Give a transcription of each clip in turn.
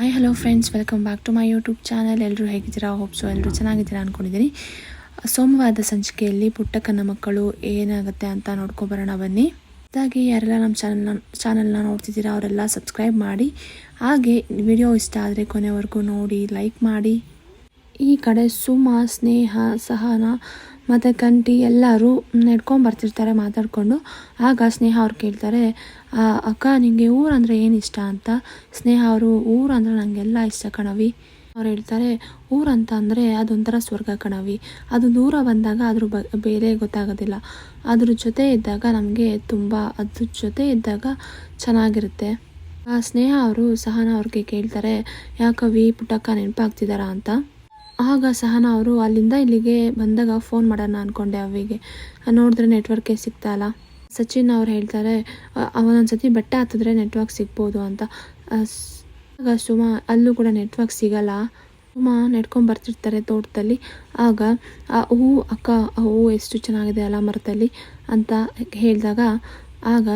Hi hello friends welcome back to my YouTube channel ಎಲ್ಲರೂ ಹೇಗಿದ್ದೀರಾ? ಹೋಪ್ಸು ಎಲ್ಲರೂ ಚೆನ್ನಾಗಿದ್ದೀರಾ ಅಂದ್ಕೊಂಡಿದ್ದೀನಿ ಸೋಮವಾರದ ಸಂಚಿಕೆಯಲ್ಲಿ ಪುಟ್ಟಕ್ಕನ ಮಕ್ಕಳು ಏನಾಗುತ್ತೆ ಅಂತ ನೋಡ್ಕೊಬರೋಣ ಬನ್ನಿ. ಅದಾಗಿ ಯಾರೆಲ್ಲ ನಮ್ಮ ಚಾನಲ್ನ ಚಾನಲ್ನ ನೋಡ್ತಿದ್ದೀರಾ, ಅವರೆಲ್ಲ ಸಬ್ಸ್ಕ್ರೈಬ್ ಮಾಡಿ. ಹಾಗೆ ವಿಡಿಯೋ ಇಷ್ಟ ಆದರೆ ಕೊನೆವರೆಗೂ ನೋಡಿ ಲೈಕ್ ಮಾಡಿ. ಈ ಕಡೆ ಸುಮ, ಸ್ನೇಹ, ಸಹನ ಮತ್ತು ಗಂಟಿ ಎಲ್ಲರೂ ನಡ್ಕೊಂಡು ಬರ್ತಿರ್ತಾರೆ ಮಾತಾಡಿಕೊಂಡು. ಆಗ ಸ್ನೇಹ ಅವ್ರು ಕೇಳ್ತಾರೆ ಅಕ್ಕ ನಿಮಗೆ ಊರಂದರೆ ಏನು ಇಷ್ಟ ಅಂತ? ಸ್ನೇಹ ಅವರು ಊರಂದ್ರೆ ನನಗೆಲ್ಲ ಇಷ್ಟ ಕಣವಿ ಅವ್ರು ಹೇಳ್ತಾರೆ ಊರಂತ ಅಂದರೆ ಅದೊಂಥರ ಸ್ವರ್ಗ ಕಣವಿ ಅದು ದೂರ ಬಂದಾಗ ಅದ್ರ ಬ, ಬೇರೆ ಗೊತ್ತಾಗೋದಿಲ್ಲ. ಅದ್ರ ಜೊತೆ ಇದ್ದಾಗ ನಮಗೆ ತುಂಬ, ಅದ್ರ ಜೊತೆ ಇದ್ದಾಗ ಚೆನ್ನಾಗಿರುತ್ತೆ. ಆ ಸ್ನೇಹ ಅವರು ಸಹನ ಅವ್ರಿಗೆ ಕೇಳ್ತಾರೆ ಯಾಕವಿ ಪುಟ್ಟಕ್ಕ ನೆನಪಾಗ್ತಿದ್ದಾರಾ ಅಂತ? ಆಗ ಸಹನ ಅವರು ಅಲ್ಲಿಂದ ಇಲ್ಲಿಗೆ ಬಂದಾಗ ಫೋನ್ ಮಾಡೋಣ ಅಂದ್ಕೊಂಡೆ ಅವಿಗೆ ನೋಡಿದ್ರೆ ನೆಟ್ವರ್ಕೇ ಸಿಗ್ತಾಯಿಲ್ಲ ಸಚಿನ್ ಅವ್ರು ಹೇಳ್ತಾರೆ ಅವನೊಂದು ಸತಿ ಬೆಟ್ಟ ಹತ್ತಿದ್ರೆ ನೆಟ್ವರ್ಕ್ ಸಿಗ್ಬೋದು ಅಂತ. ಆಗ ಸುಮಾ, ಅಲ್ಲೂ ಕೂಡ ನೆಟ್ವರ್ಕ್ ಸಿಗಲ್ಲ. ಸುಮಾ ನೆಡ್ಕೊಂಡು ಬರ್ತಿರ್ತಾರೆ ತೋಟದಲ್ಲಿ. ಆಗ, ಆ ಹೂವು ಅಕ್ಕ, ಆ ಹೂವು ಎಷ್ಟು ಚೆನ್ನಾಗಿದೆ ಅಲ್ಲ ಮರದಲ್ಲಿ ಅಂತ ಹೇಳಿದಾಗ, ಆಗ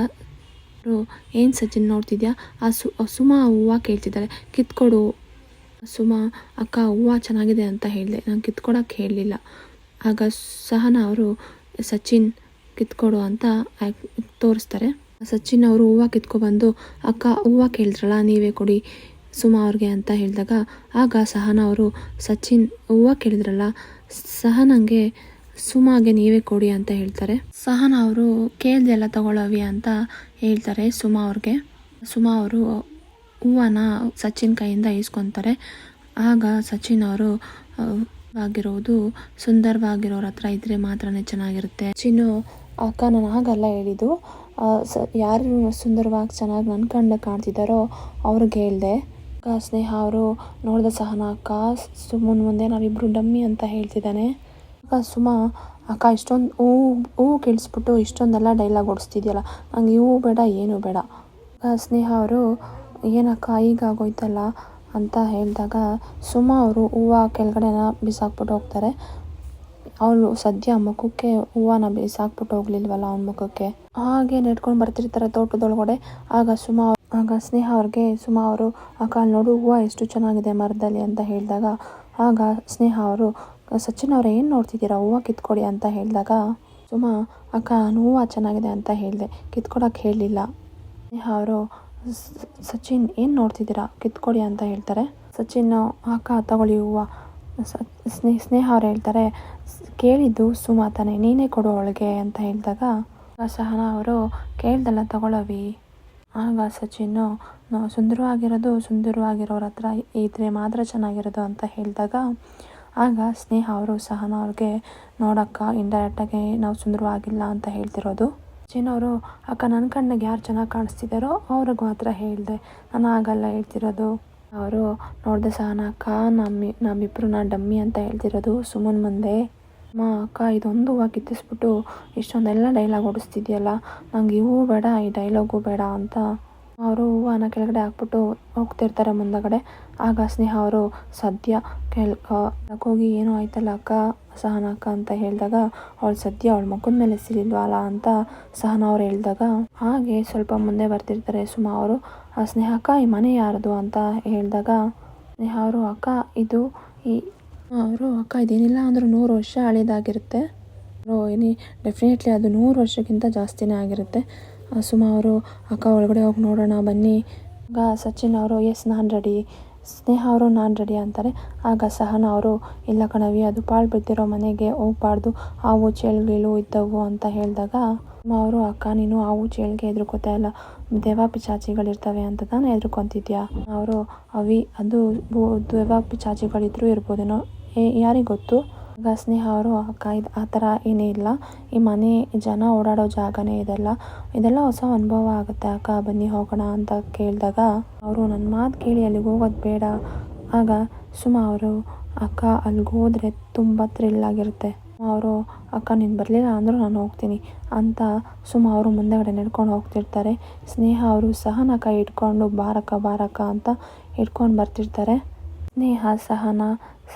ಏನು ಸಚಿನ್ ನೋಡ್ತಿದ್ಯಾ? ಆ ಸು ಸುಮಾ ಹೂವು ಕೇಳ್ತಿದ್ದಾರೆ, ಕಿತ್ಕೊಡು ಸುಮಾ, ಅಕ್ಕ, ಹೂವು ಚೆನ್ನಾಗಿದೆ ಅಂತ ಹೇಳಿದೆ. ನಾನು ಕಿತ್ಕೊಡಕ್ಕೆ ಹೇಳಲಿಲ್ಲ. ಆಗ ಸಹನ ಅವರು, ಸಚಿನ್, ಕಿತ್ಕೊಡು ಅಂತ ತೋರಿಸ್ತಾರೆ. ಸಚಿನ್ ಅವರು ಹೂವು ಕಿತ್ಕೊಬಂದು ಅಕ್ಕ, ಹೂವು ಕೇಳಿದ್ರಲ್ಲ, ನೀವೇ ಕೊಡಿ ಸುಮಾ ಅವ್ರಿಗೆ ಅಂತ ಹೇಳಿದಾಗ, ಆಗ ಸಹನ ಅವರು, ಸಚಿನ್, ಹೂವು ಕೇಳಿದ್ರಲ್ಲ, ಸಹನಂಗೆ ಸುಮಾಗೆ ನೀವೇ ಕೊಡಿ ಅಂತ ಹೇಳ್ತಾರೆ. ಸಹನ ಅವರು ಕೇಳ್ದೆಲ್ಲ ತಗೊಳ್ಳವಿ ಅಂತ ಹೇಳ್ತಾರೆ ಸುಮಾ ಅವ್ರಿಗೆ. ಸುಮಾ ಅವರು ಹೂವನ ಸಚಿನ್ ಕೈಯಿಂದ ಈಸ್ಕೊತಾರೆ. ಆಗ ಸಚಿನ್ ಅವರು ಆಗಿರೋದು ಸುಂದರವಾಗಿರೋರ ಹತ್ರ ಇದ್ರೆ ಮಾತ್ರನೇ ಚೆನ್ನಾಗಿರುತ್ತೆ. ಸಚಿನ್ ಅಕ್ಕ ನಾನು ಆಗಲ್ಲ ಹೇಳಿದ್ದು. ಯಾರು ಸುಂದರವಾಗಿ ಚೆನ್ನಾಗಿ ನನ್ನ ಕಣ್ಣು ಕಾಣ್ತಿದ್ದಾರೋ ಅವ್ರಿಗೆ ಹೇಳಿದೆ. ಅಕ್ಕ, ಸ್ನೇಹ ಅವರು ನೋಡಿದ ಸಹನ ಅಕ್ಕ ಸುಮ್ಮನ ಮುಂದೆ ನಾವಿಬ್ಬರು ಡಮ್ಮಿ ಅಂತ ಹೇಳ್ತಿದ್ದಾನೆ. ಅಕ್ಕ, ಸುಮ, ಅಕ್ಕ, ಇಷ್ಟೊಂದು ಹೂ ಹೂ ಕೇಳಿಸ್ಬಿಟ್ಟು ಇಷ್ಟೊಂದೆಲ್ಲ ಡೈಲಾಗ್ ಓಡಿಸ್ತಿದ್ಯಲ್ಲ, ನಂಗೆ ಇವು ಬೇಡ, ಏನೂ ಬೇಡ. ಸ್ನೇಹ ಅವರು ಏನಕ್ಕ ಈಗ ಆಗೋಯ್ತಲ್ಲ ಅಂತ ಹೇಳಿದಾಗ ಸುಮ ಅವರು ಹೂವು ಕೆಳಗಡೆನ ಬಿಸಾಕ್ಬಿಟ್ಟು ಹೋಗ್ತಾರೆ. ಅವಳು ಸದ್ಯ ಮುಖಕ್ಕೆ ಹೂವನ ಬಿಸಾಕ್ಬಿಟ್ಟು ಹೋಗ್ಲಿಲ್ವಲ್ಲ ಅವನ ಮುಖಕ್ಕೆ? ಹಾಗೆ ನೆಟ್ಕೊಂಡು ಬರ್ತಿರ್ತಾರೆ ತೋಟದೊಳಗಡೆ. ಆಗ ಸುಮಾ ಆಗ ಸ್ನೇಹ ಅವ್ರಿಗೆ, ಸುಮ ಅವರು, ಅಕ್ಕ, ನೋಡು, ಹೂವು ಎಷ್ಟು ಚೆನ್ನಾಗಿದೆ ಮರದಲ್ಲಿ ಅಂತ ಹೇಳಿದಾಗ, ಆಗ ಸ್ನೇಹ ಅವರು, ಸಚಿನ್ ಅವ್ರ, ಏನು ನೋಡ್ತಿದ್ದೀರಾ? ಹೂವು ಕಿತ್ಕೊಡಿ ಅಂತ ಹೇಳಿದಾಗ, ಸುಮಾ, ಅಕ್ಕ, ನಾನು ಹೂವು ಚೆನ್ನಾಗಿದೆ ಅಂತ ಹೇಳಿದೆ. ಕಿತ್ಕೊಡಕ್ಕೆ ಹೇಳಲಿಲ್ಲ. ಸ್ನೇಹ ಅವರು ಸಚಿನ್ ಏನು ನೋಡ್ತಿದ್ದೀರಾ? ಕಿತ್ಕೊಡಿ ಅಂತ ಹೇಳ್ತಾರೆ. ಸಚಿನ್ ಅಕ್ಕ, ತಗೊಳ್ಳಿ ಹೂವು. ಸ್ನೇಹ ಸ್ನೇಹ ಅವ್ರು ಹೇಳ್ತಾರೆ, "ಸ್- ಕೇಳಿದ್ದು ಸುಮಾ ತಾನೆ, ನೀನೇ ಕೊಡು ಅವಳಿಗೆ ಅಂತ ಹೇಳಿದಾಗ, ಸಹನ ಅವರು, ಕೇಳ್ದಲ್ಲ ತಗೊಳ್ಳವಿ ಆಗ ಸಚಿನ್ನು ಸುಂದರವಾಗಿರೋದು ಸುಂದರವಾಗಿರೋರ ಹತ್ರ ಇದ್ರೆ ಮಾತ್ರ ಚೆನ್ನಾಗಿರೋದು ಅಂತ ಹೇಳಿದಾಗ, ಆಗ ಸ್ನೇಹ ಅವರು, ಸಹನ ಅವ್ರಿಗೆ, ನೋಡಕ್ಕ ಇಂಡೈರೆಕ್ಟಾಗಿ ನಾವು ಸುಂದರವಾಗಿಲ್ಲ ಅಂತ ಹೇಳ್ತಿರೋದು. ಸಚಿನ್ ಅವರು ಅಕ್ಕ ನನ್ನ ಕಣ್ಣಿಗೆ ಯಾರು ಚೆನ್ನಾಗಿ ಕಾಣಿಸ್ತಿದ್ದಾರೋ ಅವ್ರಿಗೆ ಮಾತ್ರ ಹೇಳಿದೆ. ನಾನು ಆಗಲ್ಲ ಹೇಳ್ತಿರೋದು. ಅವರು, ನೋಡಿದೆ ಸಹನ ಅಕ್ಕ, ನಮ್ಮಿ, ನಮ್ಮಿಬ್ರು ನಾ ಡಮ್ಮಿ ಅಂತ ಹೇಳ್ತಿರೋದು ಸುಮನ್ ಮುಂದೆ. ಅಮ್ಮ, ಅಕ್ಕ, ಇದೊಂದು ಹೂವು ಕಿತ್ತಿಸ್ಬಿಟ್ಟು ಇಷ್ಟೊಂದೆಲ್ಲ ಡೈಲಾಗ್ ಓಡಿಸ್ತಿದ್ಯಲ್ಲ, ನಂಗೆ ಇವು ಬೇಡ, ಈ ಡೈಲಾಗು ಬೇಡ ಅಂತ ಅವರು ಹೂವನ ಕೆಳಗಡೆ ಹಾಕ್ಬಿಟ್ಟು ಹೋಗ್ತಿರ್ತಾರೆ ಮುಂದಗಡೆ. ಆಗ ಸ್ನೇಹ ಅವರು, ಸದ್ಯ ಕೆಲ್ ಹೋಗಿ ಏನೋ ಆಯ್ತಲ್ಲ ಅಕ್ಕ? ಸಹನ ಅಕ್ಕ ಅಂತ ಹೇಳಿದಾಗ, ಅವಳು ಸದ್ಯ ಅವಳ ಮಗನ ಮೇಲೆ ಸಿಲಿಲ್ವಲ್ಲ ಅಂತ ಸಹನ ಅವ್ರು ಹೇಳಿದಾಗ, ಹಾಗೆ ಸ್ವಲ್ಪ ಮುಂದೆ ಬರ್ತಿರ್ತಾರೆ ಸುಮಾ ಅವರು. ಆ ಸ್ನೇಹ ಅಕ್ಕ, ಈ ಮನೆ ಯಾರದು ಅಂತ ಹೇಳಿದಾಗ, ಸ್ನೇಹ ಅವರು, ಅಕ್ಕ, ಇದು ಈ ಅವರು, ಅಕ್ಕ, ಇದೇನಿಲ್ಲ ಅಂದರೂ ನೂರು ವರ್ಷ ಹಳೇದಾಗಿರುತ್ತೆ. ಏನಿ ಡೆಫಿನೆಟ್ಲಿ ಅದು ನೂರು ವರ್ಷಕ್ಕಿಂತ ಜಾಸ್ತಿನೇ ಆಗಿರುತ್ತೆ. ಸುಮಾ ಅವರು, ಅಕ್ಕ ಒಳಗಡೆ ಹೋಗಿ ನೋಡೋಣ, ಬನ್ನಿ. ಆಗ ಸಚಿನ್ ಅವರು ಎಸ್ ನಾನು ರೆಡಿ ಸ್ನೇಹ ಅವರು ನಾನು ರೆಡಿ ಅಂತಾರೆ. ಆಗ ಸಹನ ಅವರು, ಇಲ್ಲ ಕಣವಿ ಅದು ಪಾಳು ಬಿದ್ದಿರೋ ಮನೆಗೆ ಹೋಗ್ಬಾರ್ದು. ಹಾವು ಚೇಳುಗಳು ಇದ್ದವು ಅಂತ ಹೇಳಿದಾಗ ಅವರು, ಅಕ್ಕ, ನೀನು ಹಾವು ಚೇಳಿಗೆ ಹೆದರ್ಕೋತಾ ಇಲ್ಲ. ದೆವ್ವ ಪಿಚಾಚಿಗಳಿರ್ತವೆ ಅಂತ ತಾನೇ ಹೆದರ್ಕೊಂತಿದ್ಯಾ? ಅವರು, ಅವಿ, ಅದು ದೇವ ಪಿಚಾಚಿಗಳಿದ್ರೂ ಇರ್ಬೋದೇನೋ? ಯಾರಿಗೆ ಗೊತ್ತು? ಸ್ನೇಹ ಅವರು ಅಕ್ಕ ಇದು ಆ ಥರ ಏನೇ ಇಲ್ಲ. ಈ ಮನೆ ಜನ ಓಡಾಡೋ ಜಾಗನೇ ಇದೆಲ್ಲ. ಇದೆಲ್ಲ ಹೊಸ ಅನುಭವ ಆಗುತ್ತೆ. ಅಕ್ಕ, ಬನ್ನಿ ಹೋಗೋಣ ಅಂತ ಕೇಳಿದಾಗ ಅವರು ನನ್ನ ಮಾತು ಕೇಳಿ ಅಲ್ಲಿಗೆ ಹೋಗೋದು ಬೇಡ. ಆಗ ಸುಮ ಅವರು, ಅಕ್ಕ, ಅಲ್ಲಿಗೆ ಹೋದರೆ ತುಂಬ ಥ್ರಿಲ್ ಆಗಿರುತ್ತೆ. ಅವರು, ಅಕ್ಕ, ನೀನು ಬರಲಿಲ್ಲ ಅಂದರೂ ನಾನು ಹೋಗ್ತೀನಿ ಅಂತ ಸುಮ ಅವರು ಮುಂದೆಗಡೆ ನಡ್ಕೊಂಡು ಹೋಗ್ತಿರ್ತಾರೆ. ಸ್ನೇಹ ಅವರು ಸಹನ ಕೈ ಇಟ್ಕೊಂಡು ಬಾರಕ್ಕ ಬಾರಕ್ಕ ಅಂತ ಇಟ್ಕೊಂಡು ಬರ್ತಿರ್ತಾರೆ. ಸ್ನೇಹ, ಸಹನ,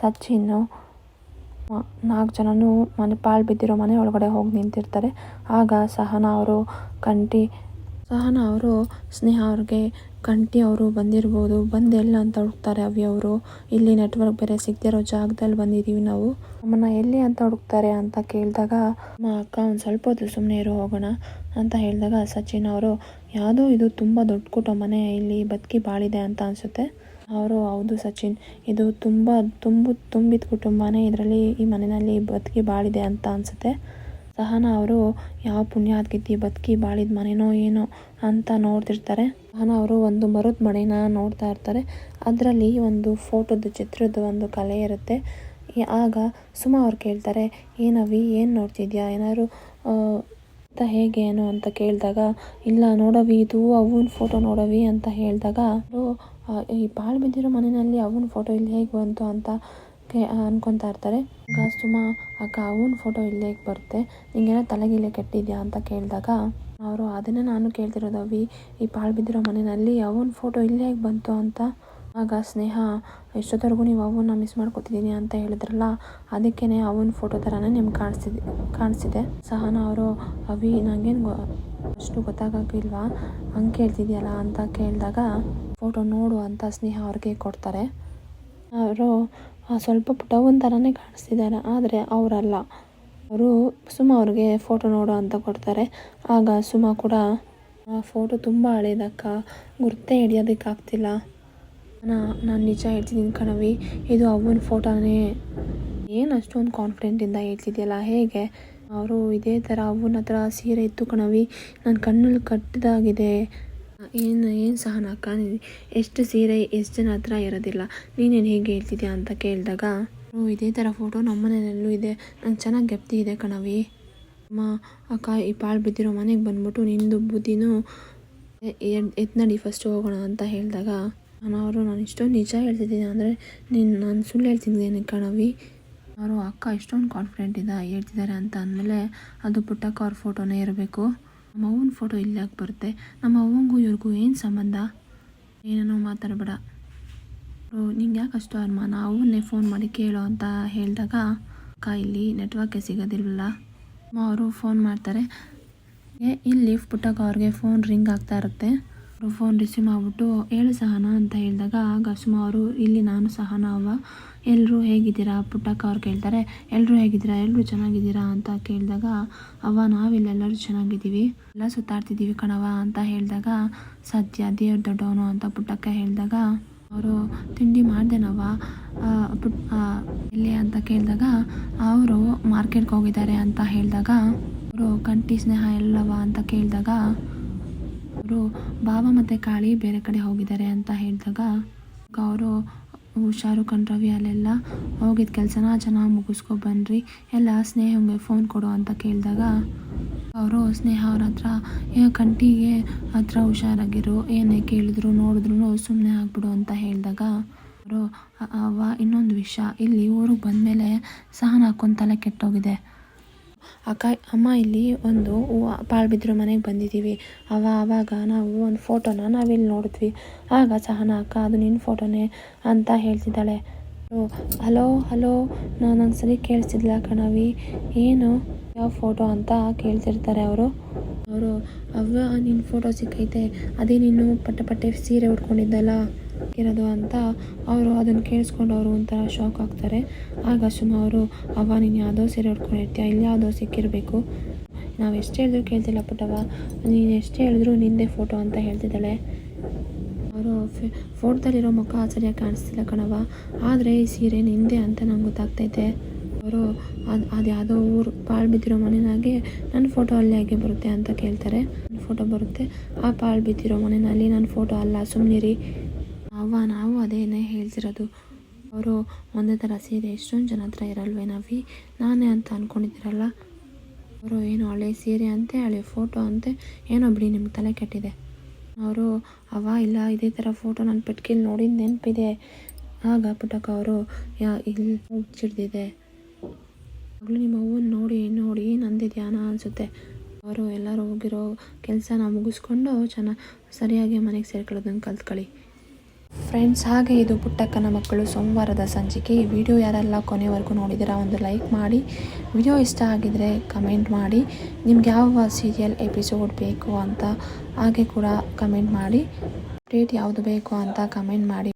ಸಚಿನ್ನು ನಾಲ್ಕು ಜನನು ಮನೆ ಪಾಳು ಬಿದ್ದಿರೋ ಮನೆ ಒಳಗಡೆ ಹೋಗಿ ನಿಂತಿರ್ತಾರೆ. ಆಗ ಸಹನ ಅವರು, ಕಂಟಿ, ಸಹನ ಅವರು, ಸ್ನೇಹ ಅವ್ರಿಗೆ, ಕಂಟಿ ಅವರು ಬಂದಿರ್ಬೋದು. ಬಂದು ಎಲ್ಲ ಅಂತ ಹುಡುಕ್ತಾರೆ ಅವಿ ಅವರು. ಇಲ್ಲಿ ನೆಟ್ವರ್ಕ್ ಬೇರೆ ಸಿಗದಿರೋ ಜಾಗದಲ್ಲಿ ಬಂದಿದ್ದೀವಿ ನಾವು. ಅಮ್ಮನ ಎಲ್ಲಿ ಅಂತ ಹುಡುಕ್ತಾರೆ ಅಂತ ಕೇಳಿದಾಗ ನಮ್ಮ ಅಕ್ಕ ಒಂದು ಸ್ವಲ್ಪ ಹೊತ್ತು ಸುಮ್ಮನೆ ಇರೋ, ಹೋಗೋಣ ಅಂತ ಹೇಳಿದಾಗ ಸಚಿನ್ ಅವರು, ಯಾವುದೋ ಇದು ತುಂಬ ದೊಡ್ಡ ಕುಟುಂಬನೇ ಇಲ್ಲಿ ಬದುಕಿ ಬಾಳಿದೆ ಅಂತ ಅನಿಸುತ್ತೆ. ಅವರು ಹೌದು ಸಚಿನ್, ಇದು ತುಂಬ ತುಂಬು ತುಂಬಿದ ಕುಟುಂಬನೇ. ಇದರಲ್ಲಿ ಈ ಮನೆಯಲ್ಲಿ ಬದುಕಿ ಬಾಳಿದೆ ಅಂತ ಅನಿಸುತ್ತೆ. ಸಹನ ಅವರು, ಯಾವ ಪುಣ್ಯ ಪುಣ್ಯಾತ್ಗಿತ್ತಿ ಬದುಕಿ ಬಾಳಿದ ಮನೆನೋ ಏನೋ ಅಂತ ನೋಡ್ತಿರ್ತಾರೆ. ಸಹನ ಅವರು ಒಂದು ಮರದ ಮನೆನ ನೋಡ್ತಾ ಇರ್ತಾರೆ. ಅದರಲ್ಲಿ ಒಂದು ಫೋಟೋದ ಚಿತ್ರದ ಒಂದು ಕಲೆ ಇರುತ್ತೆ. ಆಗ ಸುಮ ಅವ್ರು ಕೇಳ್ತಾರೆ ಏನವಿ ಏನು ನೋಡ್ತಿದ್ಯಾ? ಏನಾದ್ರು ಅಂತ ಹೇಗೆ, ಏನು? ಅಂತ ಕೇಳಿದಾಗ, ಇಲ್ಲ ನೋಡವಿ, ಇದು ಅವನ ಫೋಟೋ ನೋಡವಿ, ಅಂತ ಹೇಳಿದಾಗ, ಅವರು ಈ ಪಾಳು ಬಿದ್ದಿರೋ ಮನೆಯಲ್ಲಿ ಅವನ ಫೋಟೋ ಇಲ್ಲಿ ಹೇಗೆ ಬಂತು ಅಂತ ಕೆ ಅನ್ಕೊತಾ ಇರ್ತಾರೆ. ಆಗ ಸುಮಾ ಅಕ್ಕ, ಅವನ ಫೋಟೋ ಇಲ್ಲಿ ಹೇಗೆ ಬರುತ್ತೆ? ನಿಂಗೇನೋ ತಲೆಗಿಲೆ ಕೆಟ್ಟಿದ್ಯಾ ಅಂತ ಕೇಳಿದಾಗ, ಅವರು ಅದನ್ನೇ ನಾನು ಕೇಳ್ತಿರೋದು ಅವಿ. ಈ ಪಾಳು ಬಿದ್ದಿರೋ ಮನೆಯಲ್ಲಿ ಅವನ ಫೋಟೋ ಇಲ್ಲಿ ಹೇಗೆ ಬಂತು ಅಂತ? ಆಗ ಸ್ನೇಹ, ಎಷ್ಟೊತ್ತವರೆಗೂ ನೀವು ಅವನ್ನ ಮಿಸ್ ಮಾಡ್ಕೊತಿದ್ದೀನಿ ಅಂತ ಹೇಳಿದ್ರಲ್ಲ ಅದಕ್ಕೇ ಅವನ ಫೋಟೋ ಥರನೇ ನಿಮ್ಗೆ ಕಾಣಿಸಿದೆ ಕಾಣಿಸಿದೆ ಸಹನ ಅವರು, ಅವಿ ನನಗೇನು ಅಷ್ಟು ಗೊತ್ತಾಗಕ್ಕಿಲ್ವಾ ಹಂಗೆ ಕೇಳ್ತಿದ್ಯಲ್ಲ? ಅಂತ ಕೇಳಿದಾಗ ಫೋಟೋ ನೋಡು ಅಂತ ಸ್ನೇಹ ಅವ್ರಿಗೆ ಕೊಡ್ತಾರೆ. ಅವರು ಸ್ವಲ್ಪ ಪುಟ ಒಂಥರನೇ ಕಾಣಿಸ್ತಿದ್ದಾರೆ, ಆದರೆ ಅವರಲ್ಲ. ಅವರು ಸುಮ ಅವ್ರಿಗೆ ಫೋಟೋ ನೋಡು ಅಂತ ಕೊಡ್ತಾರೆ. ಆಗ ಸುಮ ಕೂಡ, ಆ ಫೋಟೋ ತುಂಬ ಹಳೇದಕ್ಕ, ಗುರ್ತೇ ಹಿಡಿಯೋದಕ್ಕಾಗ್ತಿಲ್ಲ ನಾನು ನಾನು ನಿಜ ಹೇಳ್ತಿದ್ದೀನಿ ಕಣವಿ, ಇದು ಅವನ ಫೋಟೋನೇ ಏನು ಅಷ್ಟೊಂದು ಕಾನ್ಫಿಡೆಂಟಿಂದ ಹೇಳ್ತಿದ್ಯಲ್ಲ, ಹೇಗೆ? ಅವರು ಇದೇ ಥರ ಅವನ ಹತ್ರ ಸೀರೆ ಇತ್ತು ಕಣವಿ ನನ್ನ ಕಣ್ಣಲ್ಲಿ ಕಟ್ಟಿದಾಗಿದೆ. ಏನು ಏನು ಸಹನ ಅಕ್ಕ ನೀನ್ ಎಷ್ಟು ಸೀರೆ ಎಷ್ಟು ಜನ ಹತ್ರ ಇರೋದಿಲ್ಲ. ನೀನೇನು ಹೇಗೆ ಹೇಳ್ತಿದ್ಯಾ ಅಂತ ಕೇಳಿದಾಗ "ಓ, ಇದೇ ಥರ ಫೋಟೋ ನಮ್ಮ ಮನೆಯಲ್ಲೂ ಇದೆ. ನಂಗೆ ಚೆನ್ನಾಗಿ ಗೆಪ್ತಿ ಇದೆ ಕಣವಿ ಅಮ್ಮ ಅಕ್ಕ ಈ ಪಾಳು ಬಿದ್ದಿರೋ ಮನೆಗೆ ಬಂದ್ಬಿಟ್ಟು ನಿಂದು ಬುದ್ಧಿನೂ ಎತ್ನಡಿ ನಡಿ ಫಸ್ಟ್ ಹೋಗೋಣ ಅಂತ ಹೇಳಿದಾಗ ನಾನು ಅವರು ನಾನು ಇಷ್ಟೊಂದು ನಿಜ ಹೇಳ್ತಿದ್ದೀನಿ ಅಂದರೆ ನೀನು ನಾನು ಸುಳ್ಳು ಹೇಳ್ತಿದ್ದೀನಿ ಕಣವಿ ಅವರು ಅಕ್ಕ ಇಷ್ಟೊಂದು ಕಾನ್ಫಿಡೆಂಟ್ ಇದೆ ಹೇಳ್ತಿದ್ದಾರೆ ಅಂತ ಅಂದಮೇಲೆ ಅದು ಪುಟ್ಟಕ್ಕ ಅವ್ರ ಫೋಟೋನೇ ಇರಬೇಕು. ನಮ್ಮ ಅವ್ವನ ಫೋಟೋ ಇಲ್ಲಿ ಯಾಕೆ ಬರುತ್ತೆ. ನಮ್ಮ ಅವ್ವಂಗೂ ಇವ್ರಿಗೂ ಏನು ಸಂಬಂಧ? ಏನೇನೋ ಮಾತಾಡಬೇಡ. ನಿಂಗೆ ಯಾಕೆ ಅಷ್ಟು ಅನುಮಾನ? ಅವನ್ನೇ ಫೋನ್ ಮಾಡಿ ಕೇಳು ಅಂತ ಹೇಳಿದಾಗ ಅಕ್ಕ ಇಲ್ಲಿ ನೆಟ್ವರ್ಕೇ ಸಿಗೋದಿಲ್ಲ ಅವರು ಫೋನ್ ಮಾಡ್ತಾರೆ. ಏ, ಇಲ್ಲಿ ಪುಟ್ಟಕ್ಕ ಅವ್ರಿಗೆ ಫೋನ್ ರಿಂಗ್ ಆಗ್ತಾ ಇರುತ್ತೆ. ಫೋನ್ ರಿಸೀವ್ ಮಾಡಿಬಿಟ್ಟು ಹೇಳು ಸಹನ ಅಂತ ಹೇಳಿದಾಗ ಆಗ ಸುಮಾ ಅವರು ಇಲ್ಲಿ ನಾನು ಸಹನ ಅವ. ಎಲ್ಲರೂ ಹೇಗಿದ್ದೀರಾ? ಪುಟ್ಟಕ್ಕ ಅವ್ರು ಕೇಳ್ತಾರೆ ಎಲ್ಲರೂ ಹೇಗಿದ್ದೀರಾ? ಎಲ್ಲರೂ ಚೆನ್ನಾಗಿದ್ದೀರಾ? ಅಂತ ಕೇಳಿದಾಗ ಅವ್ವ ನಾವಿಲ್ಲೆಲ್ಲರೂ ಚೆನ್ನಾಗಿದ್ದೀವಿ. ಎಲ್ಲ ಸುತ್ತಾಡ್ತಿದ್ದೀವಿ ಕಣವ ಅಂತ ಹೇಳಿದಾಗ ಸತ್ಯ ದೇವ್ರ ದೊಡ್ಡವನು ಅಂತ ಪುಟ್ಟಕ್ಕ ಹೇಳಿದಾಗ ಅವರು ತಿಂಡಿ ಮಾಡ್ದೇನವ್ವ? ಆ, ಪುಟ್ ಎಲ್ಲಿ ಅಂತ ಕೇಳಿದಾಗ ಅವರು ಮಾರ್ಕೆಟ್ಗೆ ಹೋಗಿದ್ದಾರೆ ಅಂತ ಹೇಳಿದಾಗ ಅವರು ಕಂಟಿ ಸ್ನೇಹ ಎಲ್ಲವ ಅಂತ ಕೇಳಿದಾಗ ಅವರು ಬಾಬಾ ಮತ್ತು ಕಾಳಿ ಬೇರೆ ಕಡೆ ಹೋಗಿದ್ದಾರೆ ಅಂತ ಹೇಳಿದಾಗ ಅವರು ಹುಷಾರು ರವಿ ಅಲ್ಲೆಲ್ಲ ಹೋಗಿದ್ದ ಕೆಲಸನ ಚೆನ್ನಾಗಿ ಮುಗಿಸ್ಕೊ ಬನ್ನಿರಿ ಎಲ್ಲ ಸ್ನೇಹಂಗೆ ಫೋನ್ ಕೊಡು ಅಂತ ಕೇಳಿದಾಗ ಅವರು ಸ್ನೇಹ ಅವ್ರ ಹತ್ರ ಕಂಟಿಗೆ ಹತ್ರ ಹುಷಾರಾಗಿರು, ಏನೇ ಕೇಳಿದ್ರು ನೋಡಿದ್ರು ಸುಮ್ಮನೆ ಆಗ್ಬಿಡು ಅಂತ ಹೇಳಿದಾಗ ಅವರು ಇನ್ನೊಂದು ವಿಷಯ ಇಲ್ಲಿ ಊರಿಗೆ ಬಂದಮೇಲೆ ಸಹನ ಹಾಕೊಂಡು ತಲೆ ಕೆಟ್ಟೋಗಿದೆ. ಅಕ್ಕ, ಅಮ್ಮ, ಇಲ್ಲಿ ಒಂದು ಹೂವು ಪಾಳು ಬಿದ್ದಿರೋ ಮನೆಗೆ ಬಂದಿದ್ದೀವಿ ಅವ ಆವಾಗ ನಾವು ಒಂದು ಫೋಟೋನ ನಾವಿಲ್ಲಿ ನೋಡಿದ್ವಿ. ಆಗ ಸಹನ, ಅಕ್ಕ, ಅದು ನಿನ್ನ ಫೋಟೋನೇ ಅಂತ ಹೇಳ್ತಿದ್ದಾಳೆ. ಹಲೋ ಹಲೋ ನಾನು ಸರಿ ಕೇಳಿಸ್ತಿದ್ಲ ಕಣವಿ? ಏನು? ಯಾವ ಫೋಟೋ ಅಂತ ಕೇಳ್ತಿರ್ತಾರೆ ಅವರು. ಅವರು, ಅವ್ವ ನಿನ್ನ ಫೋಟೋ ಸಿಕ್ಕೈತೆ. ಅದೇ ನೀನು ಪಟ್ಟ ಪಟ್ಟೆ ಸೀರೆ ಉಟ್ಕೊಂಡಿದ್ದಲ್ಲ? ಇರೋದು ಅಂತ ಅವರು ಅದನ್ನು ಕೇಳಿಸ್ಕೊಂಡು ಅವರು ಒಂಥರ ಶಾಕ್ ಆಗ್ತಾರೆ. ಆಗ ಸುಮ್ಮ ಅವರು ಅವ ನೀನು ಯಾವುದೋ ಸೀರೆ ಉಟ್ಕೊಂಡಿರ್ತೀಯ ಇಲ್ಲಿ ಯಾವುದೋ ಸಿಕ್ಕಿರಬೇಕು ನಾವು ಎಷ್ಟು ಹೇಳಿದ್ರು ಕೇಳ್ತಿಲ್ಲ ಪುಟ್ಟವ ನೀನು ಎಷ್ಟು ಹೇಳಿದ್ರು ನಿಂದೆ ಫೋಟೋ ಅಂತ ಹೇಳ್ತಿದ್ದಾಳೆ. ಅವರು ಫೋಟೋದಲ್ಲಿರೋ ಮುಖ ಸರಿಯಾಗಿ ಕಾಣಿಸ್ತಿಲ್ಲ ಕಣವ ಆದರೆ ಈ ಸೀರೆ ನಿಂದೆ ಅಂತ ನಂಗೆ ಗೊತ್ತಾಗ್ತೈತೆ. ಅವರು, ಅದು ಅದು ಯಾವುದೋ ಊರು, ಪಾಳು ಬಿದ್ದಿರೋ ಮನೆಯಾಗೆ ನನ್ನ ಫೋಟೋ ಅಲ್ಲಿ ಹೇಗೆ ಬರುತ್ತೆ ಅಂತ ಕೇಳ್ತಾರೆ. ನನ್ನ ಫೋಟೋ ಬರುತ್ತೆ. ಆ ಪಾಳು ಬಿದ್ದಿರೋ ಮನೆಯಲ್ಲಿ ನನ್ನ ಫೋಟೋ ಅಲ್ಲ ಸುಮ್ಮನಿರಿ ಅವ್ವ ನಾವು ಅದೇನೇ ಹೇಳ್ತಿರೋದು? ಅವರು ಒಂದೇ ಥರ ಸೀರೆ ಎಷ್ಟೊಂದು ಜನ ಹತ್ರ ಇರಲ್ವೇ ನಾವಿ? ನಾನೇ ಅಂತ ಅಂದ್ಕೊಂಡಿದ್ದೀರಲ್ಲ ಅವರು ಏನು ಹಳೆ ಸೀರೆ ಅಂತೆ, ಹಳೆ ಫೋಟೋ ಅಂತೆ, ಏನೋ ಬಿಡಿ ನಿಮ್ಮ ತಲೆ ಕೆಟ್ಟಿದೆ. ಅವರು ಅವ ಇಲ್ಲ, ಇದೇ ಥರ ಫೋಟೋ ನಾನು ಪೆಟ್ಕಿಲ್ ನೋಡಿದ ನೆನಪಿದೆ. ಆಗ ಪುಟಕ ಅವರು, ಯಾ ಇಲ್ಲಿ ಹುಚ್ಚಿಡ್ದಿದೆ ಆಗಲೂ ನಿಮ್ಮ ಅವ್ವನ ನೋಡಿ ನೋಡಿ ನಂದಿ ಧ್ಯಾನ ಅನಿಸುತ್ತೆ. ಅವರು ಎಲ್ಲರೂ ಹೋಗಿರೋ ಕೆಲಸನ ಮುಗಿಸ್ಕೊಂಡು ಚೆನ್ನಾಗಿ ಸರಿಯಾಗಿ ಮನೆಗೆ ಸೇರ್ಕೊಳ್ಳೋದನ್ನು ಕಲ್ತ್ಕೊಳ್ಳಿ. ಫ್ರೆಂಡ್ಸ್ ಹಾಗೆ ಇದು ಪುಟ್ಟಕ್ಕನ ಮಕ್ಕಳು ಸೋಮವಾರದ ಸಂಚಿಕೆ. ಈ ವಿಡಿಯೋ ಯಾರೆಲ್ಲ ಕೊನೆವರೆಗೂ ನೋಡಿದ್ದೀರಾ ಒಂದು ಲೈಕ್ ಮಾಡಿ. ವಿಡಿಯೋ ಇಷ್ಟ ಆಗಿದರೆ ಕಮೆಂಟ್ ಮಾಡಿ. ನಿಮ್ಗೆ ಯಾವ ಸೀರಿಯಲ್ ಎಪಿಸೋಡ್ ಬೇಕು ಅಂತ ಹಾಗೆ ಕೂಡ ಕಮೆಂಟ್ ಮಾಡಿ. ಡೇಟ್ ಯಾವುದು ಬೇಕು ಅಂತ ಕಮೆಂಟ್ ಮಾಡಿ.